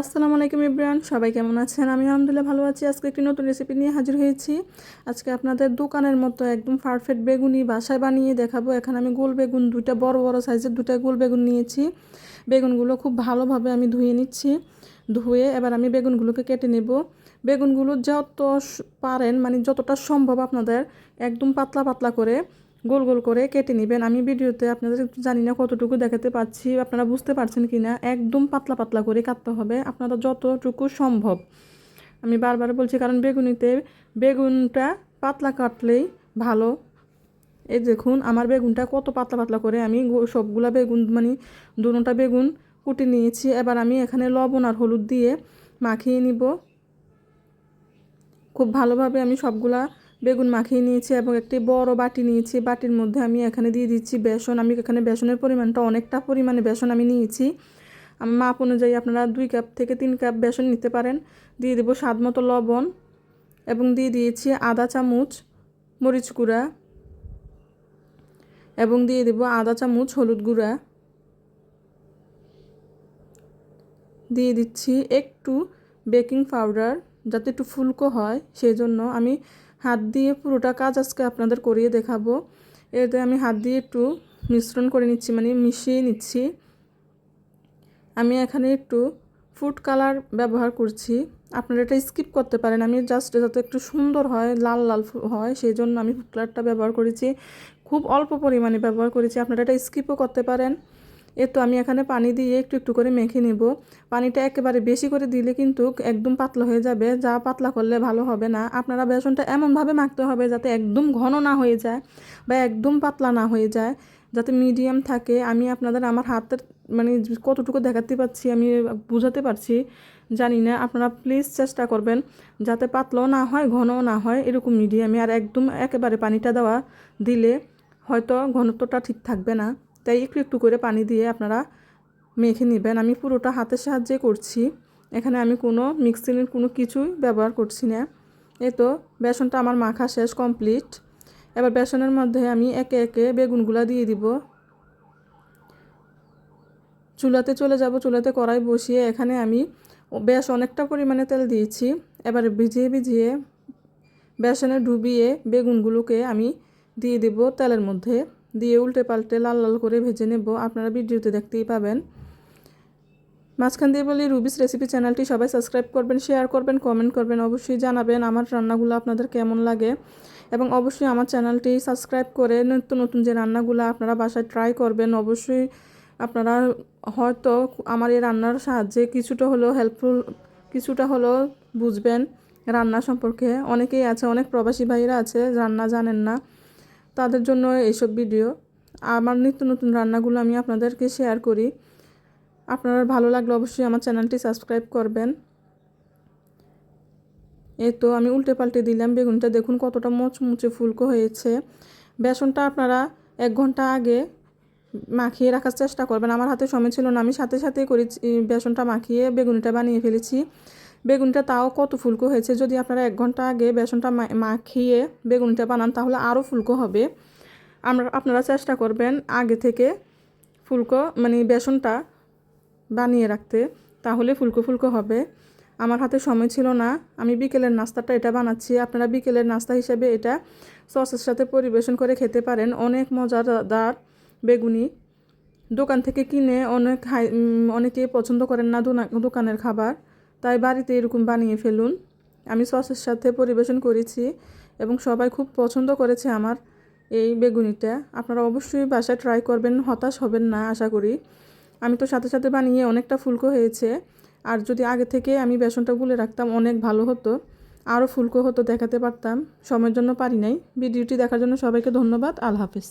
আসসালামু আলাইকুম ইব্রান, সবাই কেমন আছেন? আমি আলহামদুলিল্লাহ ভালো আছি। আজকে একটি নতুন রেসিপি নিয়ে হাজির হয়েছি। আজকে আপনাদের দোকানের মতো একদম পারফেক্ট বেগুনি বাসায় বানিয়ে দেখাবো। এখানে আমি গোল বেগুন, দুইটা বড় বড় সাইজের দুটা গোল বেগুন নিয়েছি। বেগুনগুলো খুব ভালোভাবে আমি ধুয়ে নিচ্ছি। ধুয়ে এবার আমি বেগুনগুলোকে কেটে নেব। বেগুনগুলো যত পারেন মানে যতটা সম্ভব আপনাদের, একদম পাতলা পাতলা করে গোল গোল করে কেটে নেবেন। আমি ভিডিওতে আপনাদের জানি না কতটুকু দেখাতে পাচ্ছি, আপনারা বুঝতে পারছেন কি না একদম পাতলা পাতলা করে কাটতে হবে আপনারা যতটুকু সম্ভব। আমি বারবার বলছি, কারণ বেগুনিতে, বেগুনটা পাতলা কাটলেই ভালো। এই দেখুন, আমার বেগুনটা কত পাতলা পাতলা করে আমি সবগুলা বেগুন মানে দুটোটা বেগুন কুটে নিয়েছি। এবার আমি এখানে লবণ আর হলুদ দিয়ে মাখিয়ে নিব। খুব ভালোভাবে আমি সবগুলা বেগুন মাখিয়ে নিয়েছি এবং একটি বড় বাটি নিয়েছি। বাটির মধ্যে আমি এখানে দিয়ে দিচ্ছি বেসন। আমি এখানে বেসনের পরিমাণটা অনেকটা পরিমাণে বেসন আমি নিয়েছি। আমার মাপ অনুযায়ী আপনারা দুই কাপ থেকে তিন কাপ বেসন নিতে পারেন। দিয়ে দেবো স্বাদ মতো লবণ এবং দিয়ে দিয়েছি আদা চামচ, মরিচ গুঁড়া এবং দিয়ে দেবো আদা চামচ, হলুদ গুঁড়া। দিয়ে দিচ্ছি একটু বেকিং পাউডার যাতে একটু ফুলকো হয় সেই জন্য আমি হাত দিয়ে পুরোটা কাজ আজকে আপনাদের করিয়ে দেখাবো। এতে আমি হাত দিয়ে একটু মিশ্রণ করে নিচ্ছি মানে মিশিয়ে নিচ্ছি। আমি এখানে একটু ফুড কালার ব্যবহার করছি। আপনারা এটা স্কিপ করতে পারেন, আমি জাস্ট যাতে একটু সুন্দর হয়, লাল লাল হয় সেই জন্য আমি ফুড কালারটা ব্যবহার করেছি। খুব অল্প পরিমাণে ব্যবহার করেছি, আপনারা এটা স্কিপও করতে পারেন। এ তো আমি এখানে পানি দিয়ে একটু একটু করে মেখে নেব। পানিটা একেবারে বেশি করে দিলে কিন্তু একদম পাতলা হয়ে যাবে, যা পাতলা করলে ভালো হবে না। আপনারা বেসনটা এমনভাবে মাখতে হবে যাতে একদম ঘন না হয়ে যায় বা একদম পাতলা না হয়ে যায়, যাতে মিডিয়াম থাকে। আমি আপনাদের আমার হাতের মানে কতটুকু দেখাতে পাচ্ছি আমি বুঝাতে পারছি, জানি না। আপনারা প্লিজ চেষ্টা করবেন যাতে পাতলাও না হয়, ঘনও না হয়, এরকম মিডিয়ামে আর একদম একেবারে পানিটা দেওয়া দিলে হয়তো ঘনত্বটা ঠিক থাকবে না। তাই একটু একটু করে পানি দিয়ে আপনারা মেখে নেবেন। আমি পুরোটা হাতের সাহায্যে করছি। এখানে আমি কোনো মিক্সিংয়ের কোনো কিছুই ব্যবহার করছি না। এই তো বেসনটা আমার মাখা শেষ কমপ্লিট। এবার বেসনের মধ্যে আমি একে একে বেগুনগুলা দিয়ে দিব। চুলাতে চলে যাব, চুলাতে কড়াই বসিয়ে এখানে আমি বেশ অনেকটা পরিমাণে তেল দিয়েছি। এবারে ভিজিয়ে ভিজিয়ে বেসনে ডুবিয়ে বেগুনগুলোকে আমি দিয়ে দেব তেলের মধ্যে। দিয়ে উল্টে পাল্টে লাল লাল করে ভেজে নেব। আপনারা ভিডিওতে দেখতেই পাবেন। মাঝখান দিয়ে বলি, রুবিস রেসিপি চ্যানেলটি সবাই সাবস্ক্রাইব করবেন, শেয়ার করবেন, কমেন্ট করবেন। অবশ্যই জানাবেন আমার রান্নাগুলো আপনাদের কেমন লাগে। এবং অবশ্যই আমার চ্যানেলটি সাবস্ক্রাইব করে নিত্য নতুন যে রান্নাগুলো আপনারা বাসায় ট্রাই করবেন, অবশ্যই আপনারা হয়তো আমার এই রান্নার সাহায্যে কিছুটা হলেও হেল্পফুল কিছুটা হলেও বুঝবেন। রান্না সম্পর্কে অনেকেই আছে, অনেক প্রবাসী ভাইরা আছে, রান্না জানেন না। তাদের জন্য এইসব ভিডিও। আমার নিত্য নতুন রান্নাগুলো আমি আপনাদেরকে শেয়ার করি। আপনারা ভালো লাগলে অবশ্যই আমার চ্যানেলটি সাবস্ক্রাইব করবেন। এই তো আমি উল্টে পাল্টে দিলাম বেগুনটা। দেখুন কতটা মুচমুচে ফুলকো হয়েছে। বেসনটা আপনারা এক ঘণ্টা আগে মাখিয়ে রাখার চেষ্টা করবেন। আমার হাতে সময় ছিল না, আমি সাথে সাথে করেছি, বেসনটা মাখিয়ে বেগুনিটা বানিয়ে ফেলেছি। বেগুনটা তাও কত ফুলকো হয়েছে? যদি আপনারা এক ঘণ্টা আগে বেসনটা মাখিয়ে বেগুনটা বানান, তাহলে আরও ফুলকো হবে। আমরা, আপনারা চেষ্টা করবেন আগে থেকে ফুলকো মানে বেসনটা বানিয়ে রাখতে, তাহলে ফুলকো ফুলকো হবে। আমার হাতে সময় ছিল না, আমি বিকেলের নাস্তাটা এটা বানাচ্ছি। আপনারা বিকেলের নাস্তা হিসেবে এটা সসের সাথে পরিবেশন করে খেতে পারেন। অনেক মজাদার বেগুনি। দোকান থেকে কিনে অনেক হাই অনেকে পছন্দ করেন না দোকানের খাবার। তাই বাড়িতে এরকম বানিয়ে ফেলুন। আমি সসের সাথে পরিবেশন করেছি এবং সবাই খুব পছন্দ করেছে আমার এই বেগুনিটা। আপনারা অবশ্যই বাসায় ট্রাই করবেন, হতাশ হবেন না, আশা করি। আমি তো সাথে সাথে বানিয়ে অনেকটা ফুলকো হয়েছে। আর যদি আগে থেকে আমি বেসনটা গুলে রাখতাম, অনেক ভালো হতো। আরও ফুলকো হতো দেখাতে পারতাম। সময়ের জন্য পারি নাই। ভিডিওটি দেখার জন্য সবাইকে ধন্যবাদ। আল্লাহ হাফেজ।